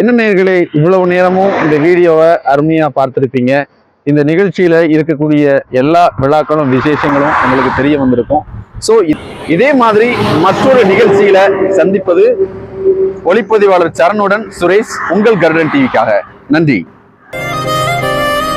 என்ன நேர்களே இவ்வளவு நேரமும் இந்த வீடியோவை அருமையாக பார்த்துருப்பீங்க. இந்த நிகழ்ச்சியில் இருக்கக்கூடிய எல்லா விழாக்களும் விசேஷங்களும் உங்களுக்கு தெரிய வந்திருக்கும். ஸோ இதே மாதிரி மற்றொரு நிகழ்ச்சியில் சந்திப்பது ஒளிப்பதிவாளர் சரணுடன் சுரேஷ் உங்கள் கர்டன் டிவிக்காக நன்றி.